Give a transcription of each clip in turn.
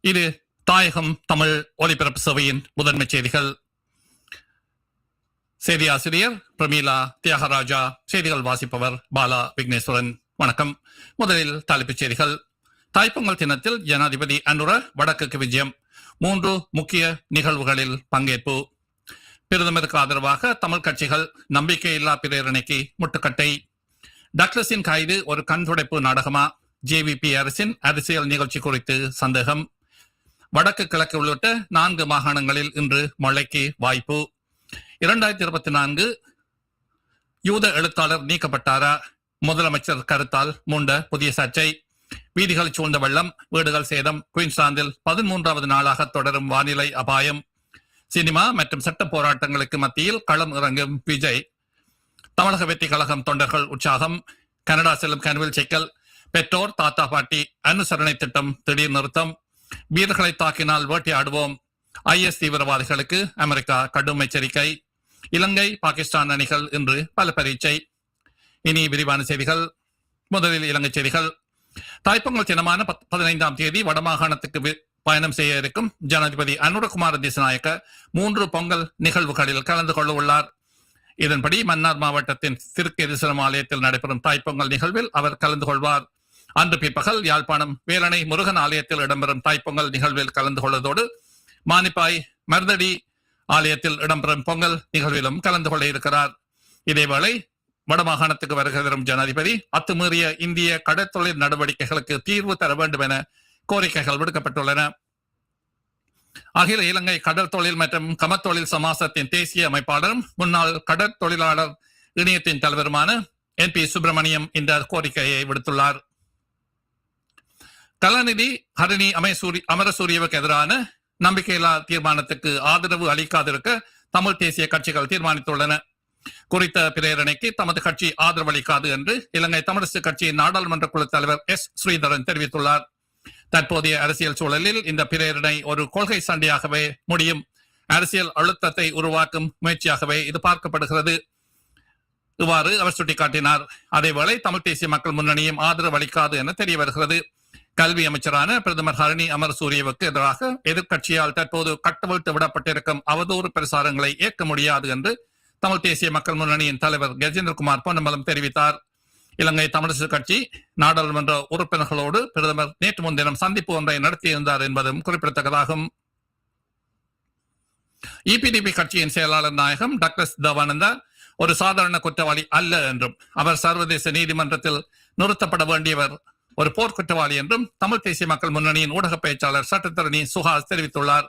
இது தாயகம் தமிழ் ஒலிபரப்பு சபையின் முதன்மை செய்திகள். செய்தி ஆசிரியர் பிரமீலா தியாகராஜா செய்திகள் வாசிப்பவர் பாலா விக்னேஸ்வரன். வணக்கம். முதலில் தலைப்புச் செய்திகள். தாய்ப்பொங்கல் தினத்தில் ஜனாதிபதி அனுர வடக்குக்கு விஜயம். மூன்று முக்கிய நிகழ்வுகளில் பங்கேற்பு. பிரதமருக்கு ஆதரவாக தமிழ் கட்சிகள் நம்பிக்கையில்லா பிரேரணைக்கு முட்டுக்கட்டை. டக்ளஸின் கைது ஒரு கண்துடைப்பு நாடகமா? ஜேவிபி அரசின் அரசியல் நிகழ்ச்சி குறித்து சந்தேகம். வடக்கு கிழக்கு உள்ளிட்ட நான்கு மாகாணங்களில் இன்று மழைக்கு வாய்ப்பு. இரண்டாயிரத்தி இருபத்தி நான்கு யூத எழுத்தாளர் நீக்கப்பட்டாரா? முதலமைச்சர் கருத்தால் மூண்ட புதிய சர்ச்சை. வீதிகள் சூழ்ந்த வெள்ளம் வீடுகள் சேதம் குயின்ஸ்லாந்தில் பதிமூன்றாவது நாளாக தொடரும் வானிலை அபாயம். சினிமா மற்றும் சட்ட போராட்டங்களுக்கு மத்தியில் களம் இறங்கும் விஜய். தமிழக வெற்றி கழகம் தொண்டர்கள் உற்சாகம். கனடா செல்லும் கனவில் சிக்கல். பெற்றோர் தாத்தா பாட்டி அனுசரணை திட்டம் திடீர் நிறுத்தம். வீரர்களை தாக்கினால் வேட்டையாடுவோம். ஐஎஸ் தீவிரவாதிகளுக்கு அமெரிக்கா கடும் எச்சரிக்கை. இலங்கை பாகிஸ்தான் அணிகள் இன்று பல பரீட்சை. இனி விரிவான செய்திகள். முதலில் இலங்கை செய்திகள். தாய்ப்பொங்கல் தினமான பத்- பதினைந்தாம் தேதி வடமாகாணத்துக்கு பயணம் செய்ய இருக்கும் ஜனாதிபதி அனுரகுமார திசநாயக்க மூன்று பொங்கல் நிகழ்வுகளில் கலந்து கொள்ள உள்ளார். இதன்படி மன்னார் மாவட்டத்தின் திருக்கேதீஸ்வரம் ஆலயத்தில் நடைபெறும் தாய்ப்பொங்கல் நிகழ்வில் அவர் கலந்து கொள்வார். அன்று பிற்பகல் யாழ்ப்பாணம் வேலனை முருகன் ஆலயத்தில் இடம்பெறும் தாய்ப்பொங்கல் நிகழ்வில் கலந்து கொள்வதோடு மானிப்பாய் மருதடி ஆலயத்தில் இடம்பெறும் பொங்கல் நிகழ்விலும் கலந்து கொள்ள இருக்கிறார். இதேவேளை வடமாகாணத்துக்கு வருகை தரும் ஜனாதிபதி அத்துமீறிய இந்திய கடற்தொழில் நடவடிக்கைகளுக்கு தீர்வு தர வேண்டும் என கோரிக்கைகள் விடுக்கப்பட்டுள்ளன. அகில இலங்கை கடற்தொழில் மற்றும் கமத்தொழில் சமாசத்தின் தேசிய அமைப்பாளரும் முன்னாள் கடற்தொழிலாளர் இணையத்தின் தலைவருமான என் பி சுப்பிரமணியம் இந்த கோரிக்கையை விடுத்துள்ளார். கலாநிதி ஹரணி அமயசூரி அமரசூரியவுக்கு எதிரான நம்பிக்கையில்லா தீர்மானத்துக்கு ஆதரவு அளிக்காதிருக்க தமிழ் தேசிய கட்சிகள் தீர்மானித்துள்ளன. குறித்த பிரேரணைக்கு தமது கட்சி ஆதரவு அளிக்காது என்று இலங்கை தமிழரசு கட்சியின் நாடாளுமன்ற குழு தலைவர் எஸ். ஸ்ரீதரன் தெரிவித்துள்ளார். தற்போதைய அரசியல் சூழலில் இந்த பிரேரணை ஒரு கொள்கை சண்டையாகவே முடியும். அரசியல் அழுத்தத்தை உருவாக்கும் முயற்சியாகவே இது பார்க்கப்படுகிறது. இவ்வாறு அவர் சுட்டிக்காட்டினார். அதேவேளை தமிழ் தேசிய மக்கள் முன்னணியும் ஆதரவு அளிக்காது என தெரிய வருகிறது கல்வி அமைச்சரான பிரதமர் ஹரணி அமரசூரியவுக்கு எதிராக எதிர்க்கட்சியால் தற்போது கட்டவிழ்த்து விடப்பட்டிருக்கும் அவதூறு பிரசாரங்களை ஏற்க முடியாது என்று தமிழ் தேசிய மக்கள் முன்னணியின் தலைவர் கஜேந்திரகுமார் பொன்னம்பலம் தெரிவித்தார். இலங்கை தமிழரசு கட்சி நாடாளுமன்ற உறுப்பினர்களோடு பிரதமர் நேற்று முன்தினம் சந்திப்பு ஒன்றை நடத்தியிருந்தார் என்பதும் குறிப்பிடத்தக்கதாகும். இபிடிபி கட்சியின் செயலாளர் நாயகம் டாக்டர் தவானந்தா ஒரு சாதாரண குற்றவாளி அல்ல என்றும் அவர் சர்வதேச நீதிமன்றத்தில் நிறுத்தப்பட வேண்டியவர் ஒரு போர்க்குற்றவாளி என்றும் தமிழ் தேசிய மக்கள் முன்னணியின் ஊடக பேச்சாளர் சட்டத்தரணி சுஹாஸ் தெரிவித்துள்ளார்.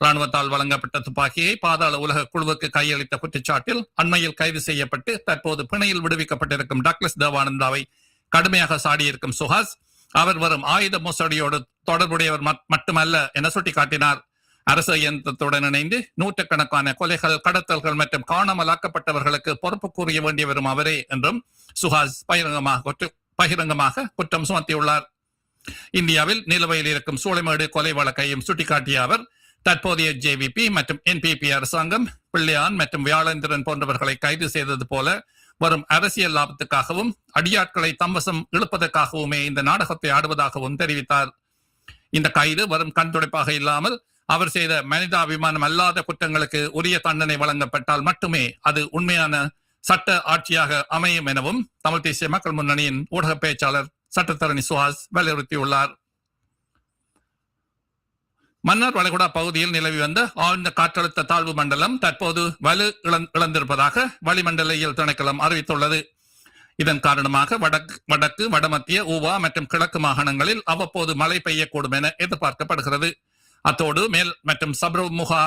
ராணுவத்தால் வழங்கப்பட்ட துப்பாக்கியை பாதாள உலக குழுவுக்கு கையளித்த குற்றச்சாட்டில் அண்மையில் கைது செய்யப்பட்டு தற்போது பிணையில் விடுவிக்கப்பட்டிருக்கும் டக்லஸ் தேவானந்தாவை கடுமையாக சாடியிருக்கும் சுஹாஸ் அவர் வரும் ஆயுத மோசடியோடு தொடர்புடையவர் மட்டுமல்ல என சுட்டிக்காட்டினார். அரசு இயந்திரத்துடன் இணைந்து நூற்றுக்கணக்கான கொலைகள் கடத்தல்கள் மற்றும் காணாமல் ஆக்கப்பட்டவர்களுக்கு பொறுப்பு கூறிய வேண்டியவரும் அவரே என்றும் சுஹாஸ் பகிரங்கமாக பகிரங்கமாக குற்றம் சுமத்தியுள்ளார். இந்தியாவில் நிலுவையில் இருக்கும் சூளைமேடு கொலை வழக்கையும் சுட்டிக்காட்டிய அவர் தற்போதைய ஜேவிபி மற்றும் என்பிபி அரசாங்கம் பிள்ளையான் மற்றும் வியாழேந்திரன் போன்றவர்களை கைது செய்தது போல வரும் அரசியல் லாபத்துக்காகவும் அடியாட்களை தம்வசம் இழுப்பதற்காகவுமே இந்த நாடகத்தை ஆடுவதாகவும் தெரிவித்தார். இந்த கைது வரும் கண்துடைப்பாக இல்லாமல் அவர் செய்த மனிதாபிமானம் அல்லாத குற்றங்களுக்கு உரிய தண்டனை வழங்கப்பட்டால் மட்டுமே அது உண்மையான சட்ட ஆட்சியாக அமையும் எனவும் தமிழ் தேசிய மக்கள் முன்னணியின் ஊடக பேச்சாளர் சட்டத்தரணி சுஹாஸ் வலியுறுத்தியுள்ளார். மன்னார் வளைகுடா பகுதியில் நிலவி வந்த ஆழ்ந்த காற்றழுத்த தாழ்வு மண்டலம் தற்போது வலு இழந்திருப்பதாக வளிமண்டலியல் திணைக்களம் அறிவித்துள்ளது. இதன் காரணமாக வடக்கு வடக்கு வடமத்திய ஊவா மற்றும் கிழக்கு மாகாணங்களில் அவ்வப்போது மழை பெய்யக்கூடும் என எதிர்பார்க்கப்படுகிறது. அத்தோடு மேல் மற்றும் சப்ரமுகா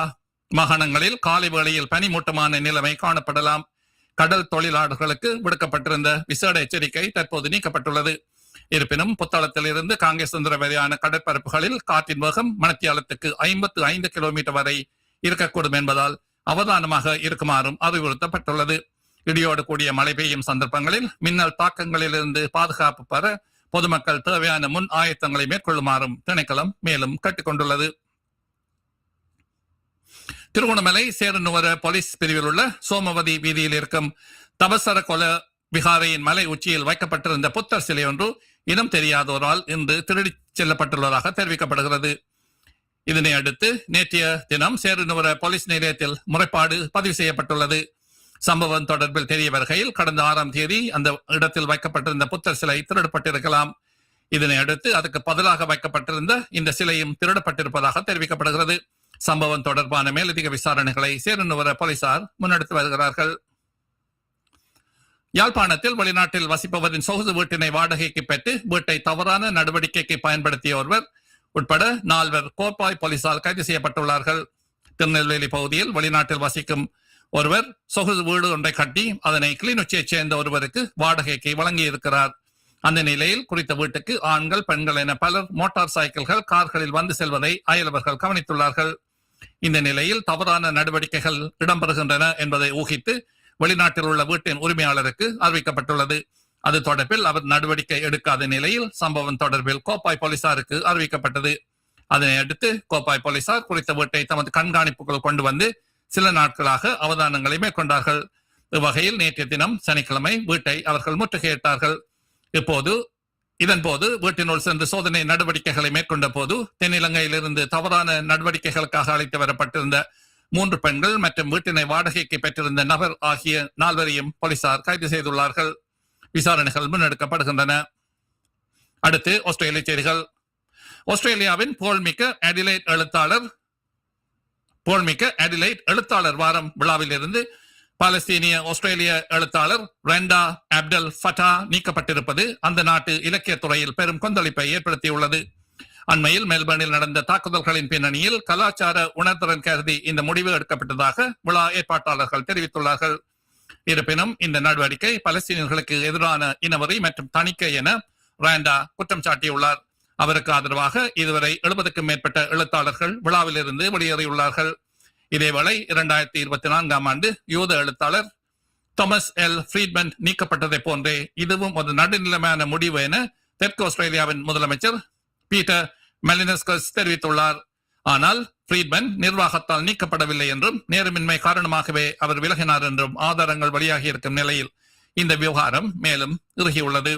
மாகாணங்களில் காலை வேளையில் பனிமூட்டமான நிலைமை காணப்படலாம். கடல் தொழிலாளர்களுக்கு விடுக்கப்பட்டிருந்த விசேட எச்சரிக்கை தற்போது நீக்கப்பட்டுள்ளது. இருப்பினும் புத்தளத்தில் இருந்து காங்கேசந்திர வரையான கடற்பரப்புகளில் காற்றின் வேகம் மணத்தியாலத்துக்கு ஐம்பத்து ஐந்து கிலோமீட்டர் வரை இருக்கக்கூடும் என்பதால் அவதானமாக இருக்குமாறும் அறிவுறுத்தப்பட்டுள்ளது. இடியோடு கூடிய மழை பெய்யும் சந்தர்ப்பங்களில் மின்னல் தாக்கங்களிலிருந்து பாதுகாப்பு பெற பொதுமக்கள் தேவையான முன் ஆயத்தங்களை மேற்கொள்ளுமாறும் திணைக்களம் மேலும் கேட்டுக்கொண்டுள்ளது. திருகோணமலை சேரனுவர போலீஸ் பிரிவில் உள்ள சோமவதி வீதியில் இருக்கும் தபசர கொல விகாரையின் மலை உச்சியில் வைக்கப்பட்டிருந்த புத்தர் சிலை ஒன்று இனம் தெரியாதோரால் இன்று திருடிச் செல்லப்பட்டுள்ளதாக தெரிவிக்கப்படுகிறது. இதனை அடுத்து நேற்றைய தினம் சேருநுவர போலீஸ் நிலையத்தில் முறைப்பாடு பதிவு செய்யப்பட்டுள்ளது. சம்பவம் தொடர்பில் தெரிய வருகையில் கடந்த ஆறாம் தேதி அந்த இடத்தில் வைக்கப்பட்டிருந்த புத்தர் சிலை திருடப்பட்டிருக்கலாம். இதனை அடுத்து அதுக்கு பதிலாக வைக்கப்பட்டிருந்த இந்த சிலையும் திருடப்பட்டிருப்பதாக தெரிவிக்கப்படுகிறது. சம்பவம் தொடர்பான மேலதிக விசாரணைகளை சேருநுவர போலீசார் முன்னெடுத்து வருகிறார்கள். யாழ்ப்பாணத்தில் வெளிநாட்டில் வசிப்பவரின் சொகுசு வீட்டினை வாடகைக்கு பெற்று வீட்டை தவறான நடவடிக்கைக்கு பயன்படுத்திய ஒருவர் உட்பட நால்வர் கோப்பாய் போலீசால் கைது செய்யப்பட்டுள்ளார்கள். திருநெல்வேலி பகுதியில் வெளிநாட்டில் வசிக்கும் ஒருவர் சொகுசு வீடு ஒன்றை கட்டி அதனை கிளிநொச்சியைச் சேர்ந்த ஒருவருக்கு வாடகைக்கு வழங்கியிருக்கிறார். அந்த நிலையில் குறித்த வீட்டுக்கு ஆண்கள் பெண்கள் என பலர் மோட்டார் சைக்கிள்கள் கார்களில் வந்து செல்வதை அயலவர்கள் கவனித்துள்ளார்கள். இந்த நிலையில் தவறான நடவடிக்கைகள் இடம்பெறுகின்றன என்பதை ஊகித்து வெளிநாட்டில் உள்ள வீட்டின் உரிமையாளருக்கு அறிவிக்கப்பட்டுள்ளது. அது தொடர்பில் அவர் நடவடிக்கை எடுக்காத நிலையில் சம்பவம் தொடர்பில் கோப்பாய் போலீசாருக்கு அறிவிக்கப்பட்டது. அதனை அடுத்து கோப்பாய் போலீசார் குறித்த வீட்டை தமது கண்காணிப்புக்குள் கொண்டு வந்து சில நாட்களாக அவதானங்களை மேற்கொண்டார்கள். இவ்வகையில் நேற்றைய தினம் சனிக்கிழமை வீட்டை அவர்கள் முற்றுகையிட்டார்கள். இப்போது இதன் போது வீட்டினுள் சென்று சோதனை நடவடிக்கைகளை மேற்கொண்ட போது தென்னிலங்கையிலிருந்து தவறான நடவடிக்கைகளுக்காக அழைத்து வரப்பட்டிருந்த மூன்று பெண்கள் மற்றும் வீட்டினை வாடகைக்கு பெற்றிருந்த நபர் ஆகிய நால்வரையும் போலீசார் கைது செய்துள்ளார்கள். விசாரணைகள் முன்னெடுக்கப்படுகின்றன. அடுத்து ஆஸ்திரேலிய செய்திகள். ஆஸ்திரேலியாவின் புகழ்மிக்க அடிலைட் எழுத்தாளர் புகழ்மிக்க அடிலைட் எழுத்தாளர் வாரம் விழாவில் இருந்து பாலஸ்தீனிய ஆஸ்திரேலிய எழுத்தாளர் ரெண்டா அப்டல் ஃபட்டா நீக்கப்பட்டிருப்பது அந்த நாட்டு இலக்கியத் துறையில் பெரும் கொந்தளிப்பை ஏற்படுத்தியுள்ளது. அண்மையில் மெல்பர்னில் நடந்த தாக்குதல்களின் பின்னணியில் கலாச்சார உணர்திறன் கருதி இந்த முடிவு எடுக்கப்பட்டதாக விழா ஏற்பாட்டாளர்கள் தெரிவித்துள்ளார்கள். இருப்பினும் இந்த நடவடிக்கை பலஸ்தீனியர்களுக்கு எதிரான இனவரி மற்றும் தணிக்கை என ராண்டா குற்றம் சாட்டியுள்ளார். அவருக்கு ஆதரவாக இதுவரை எழுபதுக்கும் மேற்பட்ட எழுத்தாளர்கள் விழாவிலிருந்து வெளியேறியுள்ளார்கள். இதேவேளை இரண்டாயிரத்தி இருபத்தி நான்காம் ஆண்டு யூத எழுத்தாளர் தாமஸ் எல் ஃப்ரீட்மன் நீக்கப்பட்டதை போன்றே இதுவும் ஒரு நடுநிலைமையான முடிவு என தெற்கு ஆஸ்திரேலியாவின் முதலமைச்சர் பீட்டர் மெலினஸ்கஸ் தெரிவித்துள்ளார். ஆனால் ஃப்ரீட்மன் நிர்வாகத்தால் நீக்கப்படவில்லை என்றும் நேரமின்மை காரணமாகவே அவர் விலகினார் என்றும் ஆதாரங்கள் வெளியாகி இருக்கும் நிலையில் இந்த விவகாரம் மேலும் இறுகியுள்ளது.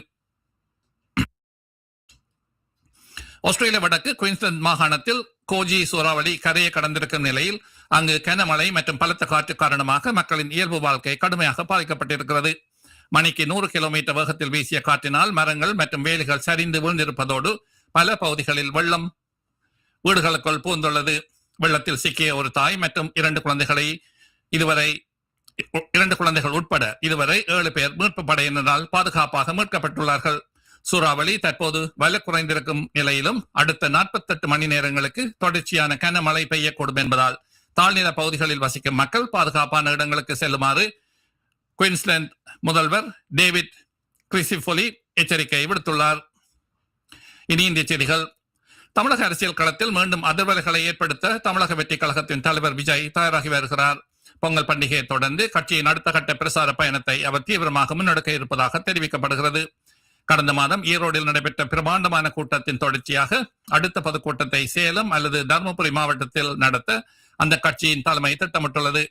ஆஸ்திரேலிய வடக்கு குயின்ஸ்லாந்து மாகாணத்தில் கோஜி சூறாவளி கரையை கடந்திருக்கும் நிலையில் அங்கு கனமழை மற்றும் பலத்த காற்று காரணமாக மக்களின் இயல்பு வாழ்க்கை கடுமையாக பாதிக்கப்பட்டிருக்கிறது. மணிக்கு நூறு கிலோமீட்டர் வேகத்தில் வீசிய காற்றினால் மரங்கள் மற்றும் வேலிகள் சரிந்து விழுந்திருப்பதோடு பல பகுதிகளில் வெள்ளம் வீடுகளுக்குள் பூந்துள்ளது வெள்ளத்தில் சிக்கிய ஒரு தாய் மற்றும் இரண்டு குழந்தைகளை இதுவரை இரண்டு குழந்தைகள் உட்பட இதுவரை ஏழு பேர் மீட்பு படையினரால் பாதுகாப்பாக மீட்கப்பட்டுள்ளார்கள். சூறாவளி தற்போது வல குறைந்திருக்கும் நிலையிலும் அடுத்த நாற்பத்தெட்டு மணி நேரங்களுக்கு தொடர்ச்சியான கனமழை பெய்யக்கூடும் என்பதால் தாழ்நில பகுதிகளில் வசிக்கும் மக்கள் பாதுகாப்பான இடங்களுக்கு செல்லுமாறு குயின்ஸ்லாந்து முதல்வர் டேவிட் கிறிசிபொலி எச்சரிக்கை விடுத்துள்ளார். இனி இந்திய செய்திகள். தமிழக அரசியல் களத்தில் மீண்டும் அதிர்வலைகளை ஏற்படுத்த தமிழக வெற்றி கழகத்தின் தலைவர் விஜய் தயாராகி வருகிறார். பொங்கல் பண்டிகையை தொடர்ந்து கட்சியின் அடுத்த கட்ட பிரசார பயணத்தை அவர் தீவிரமாக முன்னெடுக்க இருப்பதாக தெரிவிக்கப்படுகிறது. கடந்த மாதம் ஈரோடில் நடைபெற்ற பிரமாண்டமான கூட்டத்தின் தொடர்ச்சியாக அடுத்த பொதுக்கூட்டத்தை சேலம் அல்லது தருமபுரி மாவட்டத்தில் நடத்த அந்த கட்சியின் தலைமை திட்டமிட்டுள்ளது.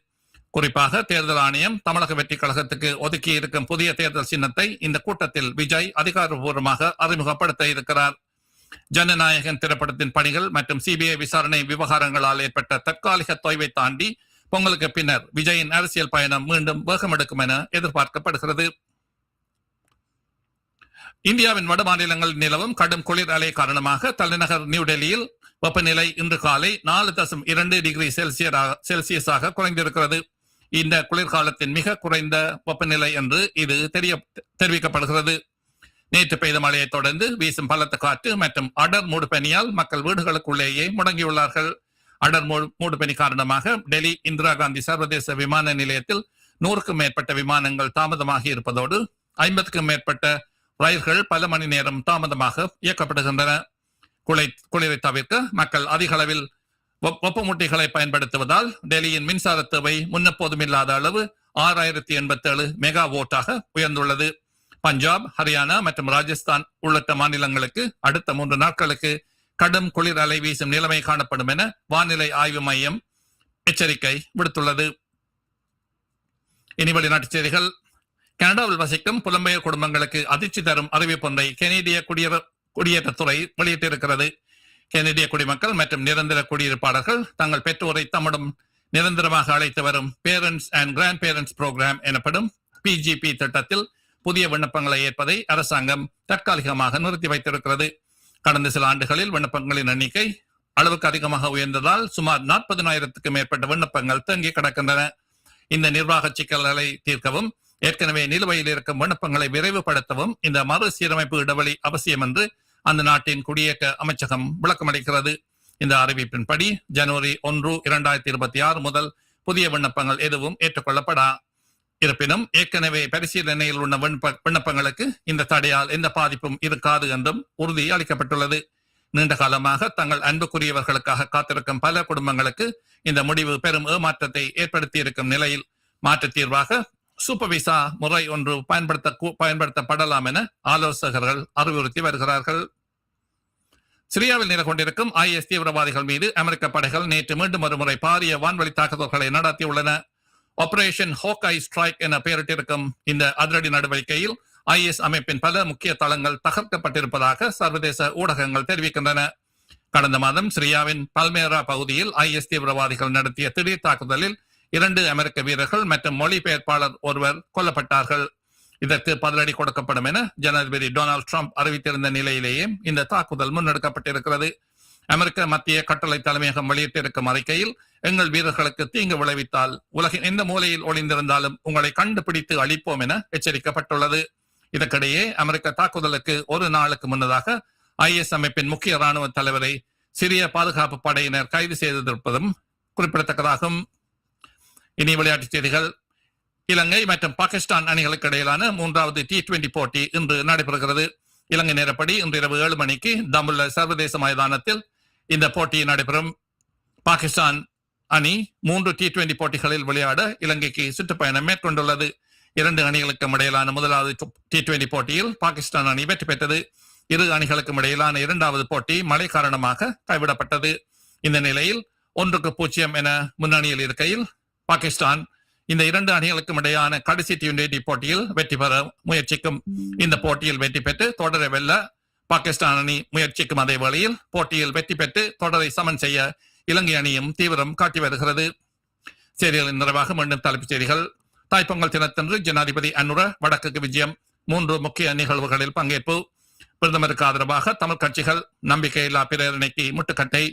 குறிப்பாக தேர்தல் ஆணையம் தமிழக வெற்றி கழகத்துக்கு ஒதுக்கி இருக்கும் புதிய தேர்தல் சின்னத்தை இந்த கூட்டத்தில் விஜய் அதிகாரப்பூர்வமாக அறிமுகப்படுத்த இருக்கிறார். ஜனநாயகன் திரைப்படத்தின் பணிகள் மற்றும் சிபிஐ விசாரணை விவகாரங்களால் ஏற்பட்ட தற்காலிக தொய்வை தாண்டி பொங்கலுக்கு பின்னர் விஜயின் அரசியல் பயணம் மீண்டும் வேகமெடுக்கும் என எதிர்பார்க்கப்படுகிறது. இந்தியாவின் வட மாநிலங்களில் நிலவும் கடும் குளிர் அலை காரணமாக தலைநகர் நியூடெல்லியில் வெப்பநிலை இன்று காலை நாலு தசம் இரண்டு டிகிரி செல்சியராக செல்சியஸாக குறைந்திருக்கிறது. இந்த குளிர்காலத்தின் மிக குறைந்த வெப்பநிலை என்று இது தெரிய தெரிவிக்கப்படுகிறது. நேற்று பெய்த மழையை தொடர்ந்து வீசும் பலத்த காற்று மற்றும் அடர் மூடுபனியால் மக்கள் வீடுகளுக்குள்ளேயே முடங்கியுள்ளார்கள். அடர் மூடுபனி காரணமாக டெல்லி இந்திரா காந்தி சர்வதேச விமான நிலையத்தில் நூறுக்கும் மேற்பட்ட விமானங்கள் தாமதமாகி இருப்பதோடு ஐம்பதுக்கும் மேற்பட்ட ரயில்கள் பல மணி நேரம் தாமதமாக இயக்கப்படுகின்றன. குளை குளிரை தவிர்க்க மக்கள் அதிக அளவில் வெப்- பயன்படுத்துவதால் டெல்லியின் மின்சார தேவை முன்னெப்போதும் இல்லாத அளவு ஆறாயிரத்தி எண்பத்தி ஏழு மெகா வோட்டாக உயர்ந்துள்ளது. பஞ்சாப் ஹரியானா மற்றும் ராஜஸ்தான் உள்ளிட்ட மாநிலங்களுக்கு அடுத்த மூன்று நாட்களுக்கு கடும் குளிர் அலை வீசும் நிலைமை காணப்படும் என வானிலை ஆய்வு மையம் எச்சரிக்கை விடுத்துள்ளது. இனி வெளிநாட்டுச் செய்திகள். கனடாவில் வசிக்கும் புலம்பெயர் குடும்பங்களுக்கு அதிர்ச்சி தரும் அறிவிப்பொன்றை கெனேடிய குடியரசு குடியேற்றத்துறை வெளியிட்டிருக்கிறது. கெனடிய குடிமக்கள் மற்றும் நிரந்தர குடியிருப்பாளர்கள் தங்கள் பெற்றோரை தம்மிடம் நிரந்தரமாக அழைத்து வரும் parents and grandparents program எனப்படும் பிஜிபி திட்டத்தில் புதிய விண்ணப்பங்களை ஏற்பதை அரசாங்கம் தற்காலிகமாக நிறுத்தி வைத்திருக்கிறது. கடந்த சில ஆண்டுகளில் விண்ணப்பங்களின் எண்ணிக்கை அளவுக்கு அதிகமாக உயர்ந்ததால் சுமார் நாற்பதினாயிரத்துக்கும் மேற்பட்ட விண்ணப்பங்கள் தங்கி கிடக்கின்றன. இந்த நிர்வாக சிக்கல்களை தீர்க்கவும் ஏற்கனவே நிலுவையில் இருக்கும் விண்ணப்பங்களை விரைவுபடுத்தவும் இந்த மறுசீரமைப்பு இடைவெளி அவசியம் என்று அந்த நாட்டின் குடியேற்ற அமைச்சகம் விளக்கமளிக்கிறது. இந்த அறிவிப்பின்படி ஜனவரி ஒன்று இரண்டாயிரத்தி இருபத்தி ஆறு முதல் புதிய விண்ணப்பங்கள் எதுவும் ஏற்றுக்கொள்ளப்படா. இருப்பினும் ஏற்கனவே பரிசீலனையில் உள்ள விண்ணப்ப விண்ணப்பங்களுக்கு இந்த தடையால் எந்த பாதிப்பும் இருக்காது என்றும் உறுதி அளிக்கப்பட்டுள்ளது. நீண்ட காலமாக தங்கள் அன்புக்குரியவர்களுக்காக காத்திருக்கும் பல குடும்பங்களுக்கு இந்த முடிவு பெரும் ஏமாற்றத்தை ஏற்படுத்தி இருக்கும் நிலையில் மாற்றுத் தீர்வாக சூப்பர் விசா முறை ஒன்று பயன்படுத்த பயன்படுத்தப்படலாம் என ஆலோசகர்கள் அறிவுறுத்தி வருகிறார்கள். சிரியாவில் நிலை கொண்டிருக்கும் ஐஎஸ் தீவிரவாதிகள் மீது அமெரிக்க படைகள் நேற்று மீண்டும் ஒருமுறை பாரிய வான்வழி தாக்குதல்களை நடத்தியுள்ளன ஆபரேஷன் ஹோக்கை ஸ்ட்ரைக் என பெயரிட்டிருக்கும் இந்த அதிரடி நடவடிக்கையில் ஐஎஸ் அமைப்பின் பல முக்கிய தளங்கள் தகர்க்கப்பட்டிருப்பதாக சர்வதேச ஊடகங்கள் தெரிவிக்கின்றன. கடந்த மாதம் சிரியாவின் பல்மேரா பகுதியில் ஐஎஸ் தீவிரவாதிகள் நடத்திய திடீர் தாக்குதலில் இரண்டு அமெரிக்க வீரர்கள் மற்றும் மொழிபெயர்ப்பாளர் ஒருவர் கொல்லப்பட்டார்கள். இதற்கு பதிலடி கொடுக்கப்படும் என ஜனாதிபதி டொனால்ட் ட்ரம்ப் அறிவித்திருந்த நிலையிலேயே இந்த தாக்குதல் முன்னெடுக்கப்பட்டிருக்கிறது. அமெரிக்க மத்திய கட்டளை தலைமையகம் வெளியிட்டிருக்கும் அறிக்கையில் எங்கள் வீரர்களுக்கு தீங்கு விளைவித்தால் உலகின் எந்த மூலையில் ஒளிந்திருந்தாலும் உங்களை கண்டுபிடித்து அழிப்போம் என எச்சரிக்கப்பட்டுள்ளது. இதற்கிடையே அமெரிக்க தாக்குதலுக்கு ஒரு நாளுக்கு முன்னதாக ஐஎஸ் அமைப்பின் முக்கிய ராணுவ தலைவரை சிரிய பாதுகாப்பு படையினர் கைது செய்திருப்பதும் குறிப்பிடத்தக்கதாகும். இனி விளையாட்டுச் செய்திகள். இலங்கை மற்றும் பாகிஸ்தான் அணிகளுக்கு இடையிலான மூன்றாவது டி டுவெண்டி போட்டி இன்று நடைபெறுகிறது. இலங்கை நேரப்படி இன்று இரவு ஏழு மணிக்கு தம்புள்ள சர்வதேச மைதானத்தில் இந்த போட்டி நடைபெறும். பாகிஸ்தான் அணி மூன்று டி டுவெண்டி போட்டிகளில் விளையாட இலங்கைக்கு சுற்றுப்பயணம் மேற்கொண்டுள்ளது. இரண்டு அணிகளுக்கும் இடையிலான முதலாவது டி டுவெண்டி போட்டியில் பாகிஸ்தான் அணி வெற்றி பெற்றது. இரு அணிகளுக்கும் இடையிலான இரண்டாவது போட்டி மழை காரணமாக கைவிடப்பட்டது. இந்த நிலையில் ஒன்றுக்கு பூஜ்ஜியம் என முன்னணியில் இருக்கையில் பாகிஸ்தான் இந்த இரண்டு அணிகளுக்கும் இடையான கடைசி டி போட்டியில் வெற்றி பெற முயற்சிக்கும். இந்த போட்டியில் வெற்றி பெற்று தொடரை வெல்ல பாகிஸ்தான் அணி முயற்சிக்கும் அதே வேளையில் போட்டியில் வெற்றி பெற்று தொடரை சமன் செய்ய இலங்கை அணியும் தீவிரம் காட்டி வருகிறது. செய்திகளின் நிறைவாக மீண்டும் தலைப்புச் செய்திகள். தாய்ப்பொங்கல் தினத்தன்று ஜனாதிபதி அனுர வடக்குக்கு விஜயம். மூன்று முக்கிய நிகழ்வுகளில் பங்கேற்பு. பிரதமருக்கு ஆதரவாக தமிழ் கட்சிகள் நம்பிக்கையில்லா பிரேரணைக்கு முட்டுக்கட்டை.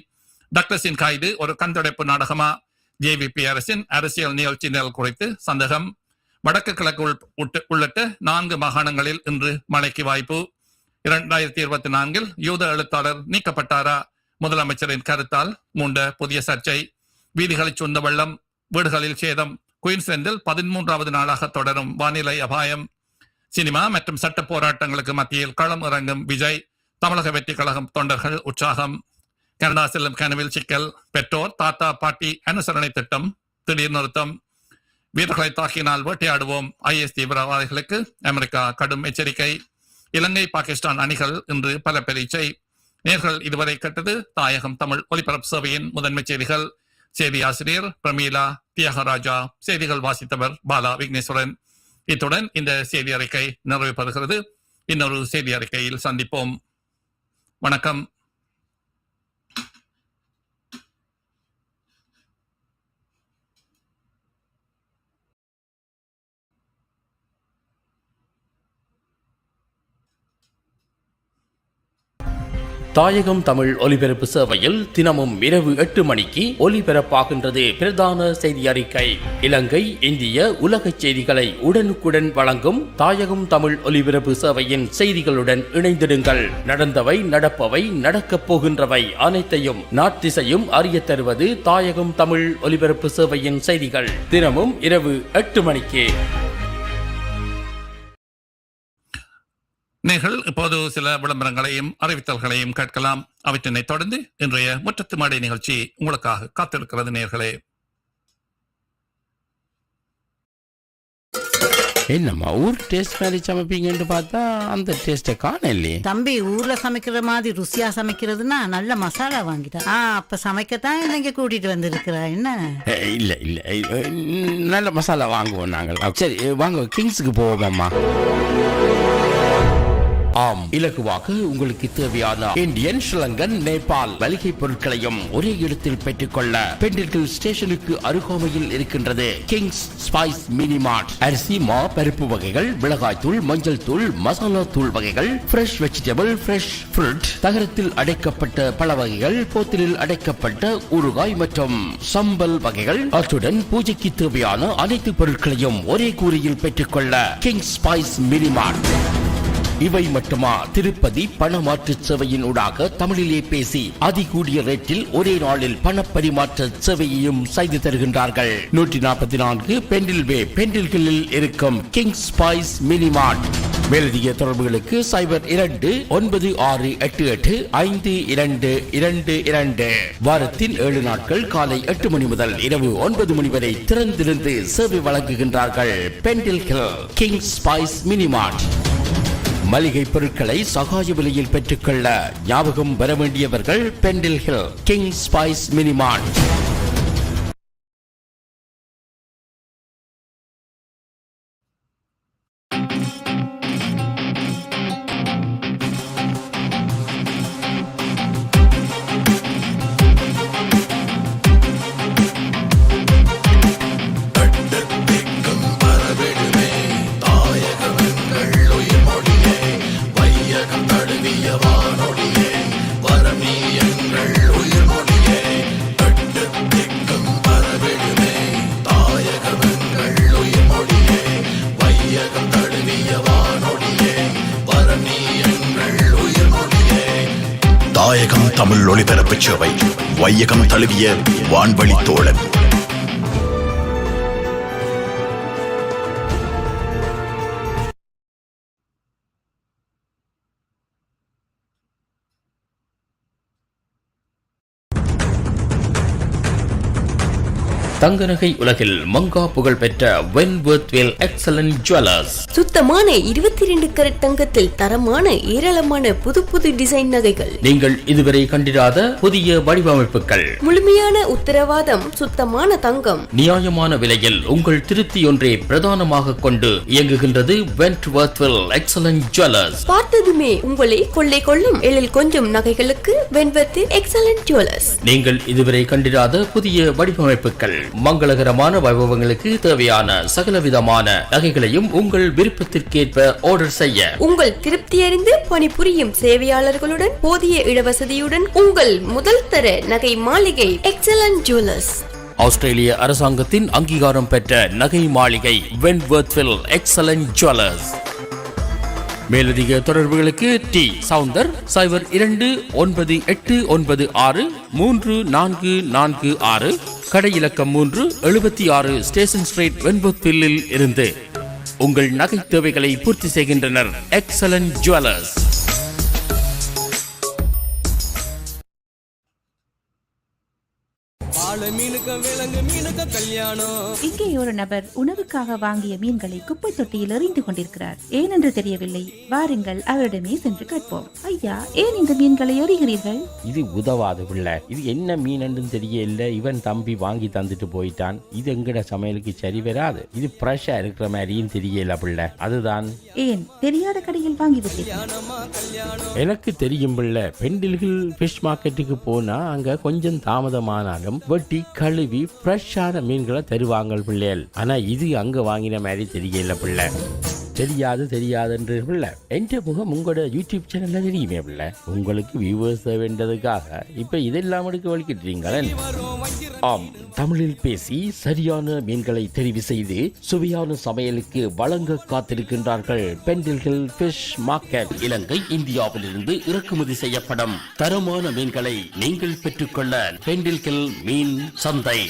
டாக்டர்ஸின் கைது ஒரு கண்துடைப்பு நாடகமா? ஜேவிபி அரசின் அரசியல் நிகழ்ச்சி நிரல் குறித்து சந்தேகம். வடக்கு கிழக்கு உள்ளிட்ட நான்கு மாகாணங்களில் இன்று மழைக்கு வாய்ப்பு. இரண்டாயிரத்தி இருபத்தி நான்கில் யூத எழுத்தாளர் நீக்கப்பட்டாரா? முதலமைச்சரின் கருத்தால் மூண்ட புதிய சர்ச்சை. வீதிகளில் சொந்த வெள்ளம் வீடுகளில் சேதம். குயின்ஸ்லாந்தில் பதிமூன்றாவது நாளாக தொடரும் வானிலை அபாயம். சினிமா மற்றும் சட்ட போராட்டங்களுக்கு மத்தியில் களம் இறங்கும் விஜய். தமிழக வெற்றி கழகம் தொண்டர்கள் உற்சாகம். கனடா செல்லும் கனவில் சிக்கல். பெற்றோர் தாத்தா பாட்டி அனுசரணை திட்டம் திடீர் நிறுத்தம். வீரர்களை தாக்கினால் வேட்டையாடுவோம். ஐஎஸ் தீவிரவாதிகளுக்கு அமெரிக்கா கடும் எச்சரிக்கை. இலங்கை பாகிஸ்தான் அணிகள் இன்று பல பரீட்சை நேர்கள் இதுவரை கட்டது தாயகம் தமிழ் ஒலிபரப்பு சேவையின் முதன்மை செய்திகள். செய்தி ஆசிரியர் பிரமீலா தியாகராஜா செய்திகள் வாசித்தவர் பாலா விக்னேஸ்வரன். இத்துடன் இந்த செய்தி அறிக்கை நிறைவு பெறுகிறது இன்னொரு செய்தி அறிக்கையில் சந்திப்போம். வணக்கம். தாயகம் தமிழ் ஒலிபரப்பு சேவையில் தினமும் இரவு எட்டு மணிக்கு ஒலிபரப்பாகின்றது. பிரதான செய்தி அறிக்கை. இலங்கை இந்திய உலக செய்திகளை உடனுக்குடன் வழங்கும் தாயகம் தமிழ் ஒலிபரப்பு சேவையின் செய்திகளுடன் இணைந்திடுங்கள். நடந்தவை நடப்பவை நடக்கப் போகின்றவை அனைத்தையும் நாட்டிசையும் அறிய தருவது தாயகம் தமிழ் ஒலிபரப்பு சேவையின் செய்திகள். தினமும் இரவு எட்டு மணிக்கு. நீங்கள் இப்போது சில விளம்பரங்களையும் அறிவித்தல்களையும் கேட்கலாம். அவற்றினை தொடர்ந்து இன்றைய முற்றத்து மாடி நிகழ்ச்சி உங்களுக்காக காத்திருக்கிறது நேர்களே. என்னம்மா ஊர் டேஸ்ட் மாதிரி சமைப்பீங்கன்னு பார்த்தா அந்த டேஸ்ட்டை காணலையே. தம்பி ஊர்ல சமைக்கிற மாதிரி ருசியா சமைக்கிறதுனா நல்ல மசாலா வாங்கிட்டா. ஆ அப்ப சமைக்கத்தான் இங்க கூட்டிட்டு வந்திருக்கிறா என்ன? இல்ல இல்ல நல்ல மசாலா வாங்குவோம் நாங்கள் சரி வாங்க கிங்ஸுக்கு போவோம்மா ஆம். இலகுவாக உங்களுக்கு தேவையான இந்தியன் ஸ்ரீலங்கன் நேபாள் மளிகை பொருட்களையும் ஒரே இடத்தில் பெற்றுக்கொள்ள பெண்டில்கில் ஸ்டேஷனுக்கு அருகாமையில் இருக்கின்றது. Kings Spice mini mart. அரிசி மா பருப்பு வகைகள் மிளகாய் தூள் மஞ்சள் தூள் மசாலா தூள் வகைகள் ஃப்ரெஷ் வெஜிடபிள் ஃப்ரெஷ் ஃப்ரூட் தகரத்தில் அடைக்கப்பட்ட பழ வகைகள் போத்திலில் அடைக்கப்பட்ட ஊறுகாய் மற்றும் சம்பல் வகைகள். அத்துடன் பூஜைக்கு தேவையான அனைத்து பொருட்களையும் ஒரே கூறியில் பெற்றுக்கொள்ள கிங்ஸ் ஸ்பைஸ் மினி மார்ட். இவை மட்டுமா? திருப்பதி பணமாற்று சேவையின் ஊடாக தமிழிலே பேசி அதிகூடிய ரேட்டில் ஒரே நாளில் பண பரிமாற்ற சேவையையும் செய்து தருகின்றார்கள். நூற்றி நாற்பத்தி நான்கு பென்டில் வே பெண்டில்களில் இருக்கும் கிங்ஸ் ஸ்பைஸ் மினிமார்ட் மேலதிக தொடர்புகளுக்கு சைபர் இரண்டு ஒன்பது ஆறு எட்டு எட்டு ஐந்து இரண்டு இரண்டு இரண்டு. வாரத்தின் ஏழு நாட்கள் காலை எட்டு மணி முதல் இரவு ஒன்பது மணி வரை திறந்திருந்து சேவை வழங்குகின்றார்கள் பெண்டில் கிங் ஸ்பைஸ் மினிமார்ட் மளிகை பொருட்களை சகாய விலையில் பெற்றுக்கொள்ள ஞாபகம் வர வேண்டியவர்கள் பெண்டில் ஹில் கிங் ஸ்பைஸ் மினிமான் தழுவிய வான்வழி தோழன். தங்க உலகில் மங்கா புகழ் பெற்ற வென்வர்த்வேல் எக்ஸலன்ட் ஜுவல்லர்ஸ் சுத்தமான இருபத்தி ரெண்டு கரட் தங்கத்தில் தரமான ஏராளமான புது புது டிசைன் நகைகள். நீங்கள் இதுவரை கண்டிராத புதிய வடிவமைப்புகள். முழுமையான உத்தரவாதம் சுத்தமான தங்கம். நியாயமான விலையில் உங்கள் திருப்தி ஒன்றே பிரதானமாக கொண்டு இயங்குகின்றது வென்ட்வர்த்வேல் எக்ஸலன்ட் ஜுவல்லர்ஸ் பார்த்ததுமே உங்களை கொள்ளை கொள்ளும் எழில் கொஞ்சம் நகைகளுக்கு வெண்பத்தில் எக்ஸலன்ட் ஜுவல்லர்ஸ் நீங்கள் இதுவரை கண்டிராத புதிய வடிவமைப்புகள். மங்களகரமான வைபவங்களுக்கு தேவையான சகலவிதமான நகைகளையும் உங்கள் விருப்பத்திற்கேற்ப ஆர்டர் செய்ய. உங்கள் திருப்தி அறிந்து பணிபுரியும் சேவையாளர்களுடன் போதிய இடவசதியுடன் உங்கள் முதல் தர நகை மாளிகை எக்ஸலன்ட் ஜுவல்லர்ஸ் ஆஸ்திரேலிய அரசாங்கத்தின் அங்கீகாரம் பெற்ற நகை மாளிகை வென்வர்த்வில் எக்ஸலன்ட் ஜுவல்லர்ஸ் மேலதிக தொடர்புகளுக்கு டி. சவுந்தர் சைபர் இரண்டு ஒன்பது எட்டு ஒன்பது ஆறு மூன்று நான்கு நான்கு ஆறு கடை இலக்கம் மூன்று எழுபத்தி ஆறு ஸ்டேஷன் ஸ்ட்ரீட் வெண்பொத்தில்லில் இருந்து. உங்கள் நகை தேவைகளை பூர்த்தி செய்கின்றனர். எக்ஸலன்ட் ஜுவல்லர்ஸ் கல்யாணம். இங்கே ஒரு நபர் உணவுக்காக வாங்கிய மீன்களை குப்பை தொட்டியில் எறிந்து கொண்டிருக்கிறார். ஏனென்று தெரியவில்லை. வாருங்கள் அவரிடமே சென்று கேட்போம். ஐயா ஏன் இந்த மீன்களை எறிகிறீர்கள்? இது உதவாது பிள்ளை. இது என்ன மீன் தெரியல இவன் தம்பி வாங்கி தந்துட்டு போயிட்டான். இது எங்கட சமையலுக்கு சரி வராது. இது ஃப்ரெஷ்ஷா இருக்கிற மாதிரியும் தெரியல பிள்ளை. அதுதான். ஏன்? தெரியாத கடையில் வாங்கிவிட்டீர்கள் எனக்கு தெரியும் பிள்ளை பெண்டில்கள் ஃபிஷ் மார்க்கெட்டுக்கு போனா அங்க கொஞ்சம் தாமதமானாலும் வெட்டி கழுவி ஃப்ரெஷ்ஷான மீன்களை தருவாங்க பிள்ளைகள். ஆனா இது அங்க வாங்கின மாதிரி தெரியல பிள்ளை. தெரியாது தெரியாதுன்ற பிள்ளை என்ற முகம் உங்களோட யூடியூப் சேனல்ல தெரியுமே பிள்ளை உங்களுக்கு வியூவர்ஸ் வேண்டதுக்காக இப்ப இதெல்லாம் எடுக்க வலிக்கிட்டீங்களே ஆம் தமிழில் பேசி சரியான மீன்களை தெரிவு செய்து சுவையான சமையலுக்கு வழங்க காத்திருக்கின்றார்கள் பெண்டில்கள் ஃபிஷ் மார்க்கெட் இலங்கை இந்தியாவிலிருந்து இறக்குமதி செய்யப்படும் தரமான மீன்களை நீங்கள் பெற்றுக்கொள்ள பெண்டில்கில் மீன் சந்தை.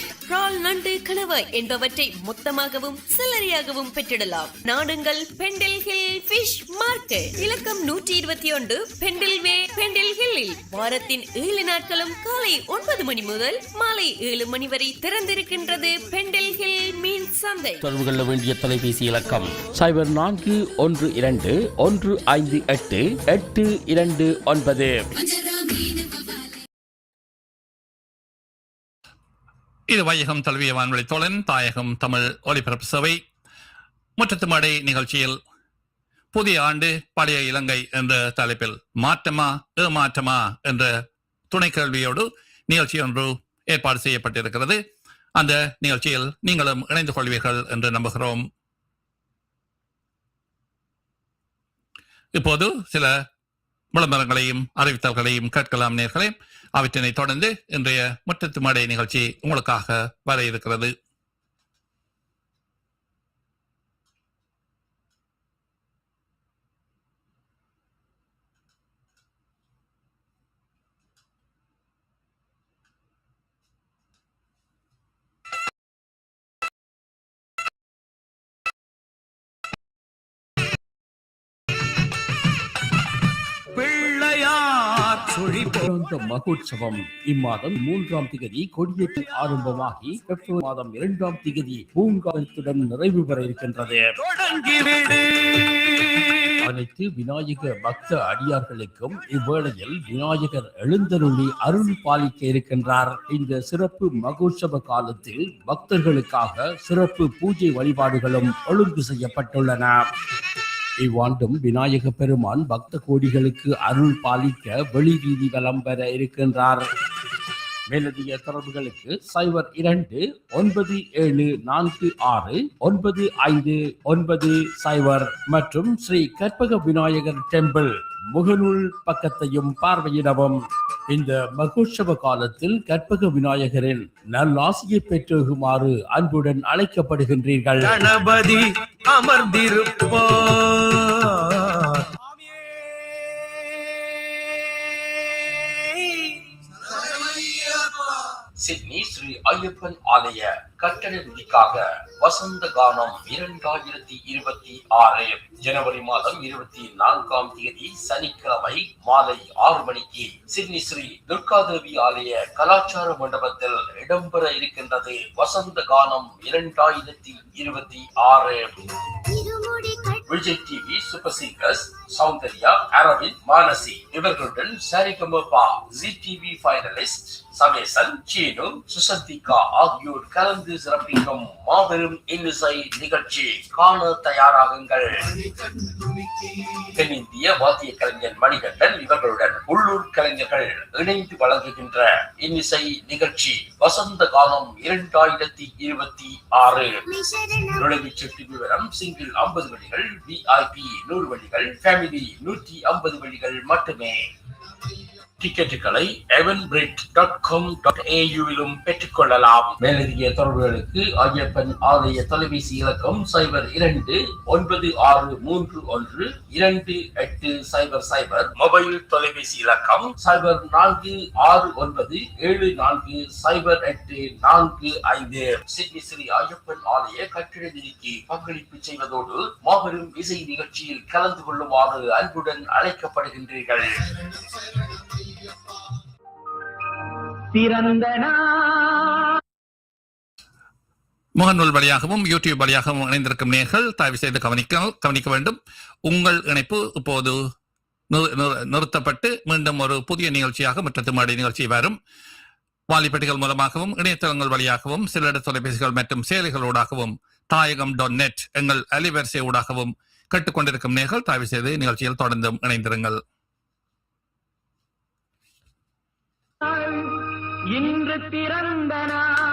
நண்டு கணவாய் என்பவற்றை மொத்தமாகவும் சில்லறையாகவும் பெற்றிடலாம். நாடுங்கள் பெண்டில் ஹில் ஃபிஷ் மார்க்கெட் இலக்கம் நூற்றி இருபத்தி ஒன்று பெண்டில் வே பெண்டில் ஹில்லில் வாரத்தின் ஏழு நாட்களும் காலை ஒன்பது மணி முதல் மாலை ஏழு மணி வரை திறந்திருக்கின்றது பெண்டில் ஹில் மீன் சந்தை. தொடர்பு கொள்ள வேண்டிய தொலைபேசி இலக்கம். சைபர் நான்கு ஒன்று இரண்டு ஒன்று ஐந்து எட்டு எட்டு இரண்டு ஒன்பது. இது வையகம் தழுவிய வான்வழி தோழன் தாயகம் தமிழ் ஒலிபரப்பு சேவை. முற்றத்து மாடை நிகழ்ச்சியில் புதிய ஆண்டு பழைய இலங்கை என்ற தலைப்பில் மாற்றமா ஏமாற்றமா என்ற துணை கேள்வியோடு நிகழ்ச்சி ஒன்று ஏற்பாடு செய்யப்பட்டிருக்கிறது. அந்த நிகழ்ச்சியில் நீங்களும் இணைந்து கொள்வீர்கள் என்று நம்புகிறோம். இப்போது சில விளம்பரங்களையும் அறிவித்தல்களையும் கேட்கலாம் நேர்களே. அவற்றினை தொடர்ந்து இன்றைய முற்றத்து மாடை நிகழ்ச்சி உங்களுக்காக வர இருக்கிறது. வருடாந்த மகோத்சவம் இம்மாதம் மூன்றாம் திகதி கொடியேற்றம் ஆரம்பமாகி பிப்ரவரி மாதம் இரண்டாம் திகதி பூங்காவத்துடன் நிறைவு பெற இருக்கின்றது. அனைத்து விநாயக பக்த அடியார்களுக்கும் இவ்வேளையில் விநாயகர் எழுந்தருளி அருள் பாலிக்க இருக்கின்றார். இந்த சிறப்பு மகோற்சவ காலத்தில் பக்தர்களுக்காக சிறப்பு பூஜை வழிபாடுகளும் ஒழுங்கு செய்யப்பட்டுள்ளன. இவ்வாண்டும் விநாயக பெருமான் பக்த கோடிகளுக்கு அருள் பாலிக்க வெளி வீதி வலம் பெற இருக்கின்றார். மேலதிக தொடர்புகளுக்கு சைபர் இரண்டு ஒன்பது ஏழு நான்கு ஆறு ஒன்பது ஐந்து ஒன்பது சைபர் மற்றும் ஸ்ரீ கற்பக விநாயகர் டெம்பிள். முகநூல் பக்கத்தையும் பார்வையிடவும் இந்த மகோற்சவ காலத்தில் கற்பக விநாயகரின் நல்லாசியை பெற்றுகுமாறு அன்புடன் அழைக்கப்படுகின்றீர்கள். கணபதி அமர்ந்திருப்போ ஐயப்பன் ஆலய கட்டட நிதிக்காக வசந்த கானம் இரண்டாயிரத்தி இருபத்தி ஆறு ஜனவரி மாதம் இருபத்தி நான்காம் தேதி சனிக்கிழமை மாலை ஆறு மணிக்கு சிட்னி ஸ்ரீ துர்காதேவி ஆலய கலாச்சார மண்டபத்தில் இடம்பெற இருக்கின்றது. வசந்த கானம் இரண்டாயிரத்தி இருபத்தி ஆறு. Vijay TV super singers Soundarya Aravind Manasi இவர்களுடன் சரிகமபா ஜி டிவி ஃபைனலிஸ்ட் சமேசன் சீனு சுசந்திகா ஆகியோர் கலந்து சிறப்பிக்கும் மாபெரும் இன்னிசை நிகழ்ச்சி. காண தயாராகுங்கள். தென்னிந்திய வாத்திய கலைஞர் மணிகண்டன் இவர்களுடன் உள்ளூர் கலைஞர்கள் இணைந்து வழங்குகின்ற இன்னிசை நிகழ்ச்சி வசந்த காலம் இரண்டாயிரத்தி இருபத்தி ஆறு. நுழைவுச் சீட்டு விவரம் சிங்கிள் ஐம்பது வழிகள் விஐபி நூறு வழிகள் ஃபேமிலி நூற்றி ஐம்பது வழிகள் மட்டுமே. டிக்கெட்டுகளை எவன்பிரிட் டாட் காம் டாட் ஏயுவிலும் பெற்றுக்கொள்ளலாம். மேலதிக தொடர்புகளுக்கு ஐயப்பன் ஆலய தொலைபேசி இலக்கம் சைபர் இரண்டு ஒன்பது ஆறு மூன்று ஒன்று இரண்டு எட்டு சைபர் சைபர் மொபைல் தொலைபேசி இலக்கம் சைபர் நான்கு ஆறு ஒன்பது ஏழு நான்கு சைபர் எட்டு நான்கு ஐந்து. சிட்னி ஸ்ரீ ஐயப்பன் ஆலய கட்டிட நிதிக்கு பங்களிப்பு செய்வதோடு மாபெரும் இசை நிகழ்ச்சியில் கலந்து கொள்ளுமாறு அன்புடன் அழைக்கப்படுகின்றீர்கள். முகநூல் வழியாகவும் யூடியூப் வழியாகவும் இணைந்திருக்கும் நேர்கள் தயவு செய்து கவனிக்க கவனிக்க வேண்டும். உங்கள் இணைப்பு இப்போது நிறுத்தப்பட்டு மீண்டும் ஒரு புதிய நிகழ்ச்சியாக மற்றது மாடி நிகழ்ச்சி வரும். வாலிப்பட்டிகள் மூலமாகவும் இணையதளங்கள் வழியாகவும் சிலட தொலைபேசிகள் மற்றும் செயலிகளூடாகவும் தாயகம் டாட் நெட் எங்கள் அலைவரிசை ஊடாகவும் கேட்டுக்கொண்டிருக்கும் நேர்கள் தயவு செய்து நிகழ்ச்சியில் தொடர்ந்தும் இணைந்திருங்கள். இன்று பிறந்த நாள்.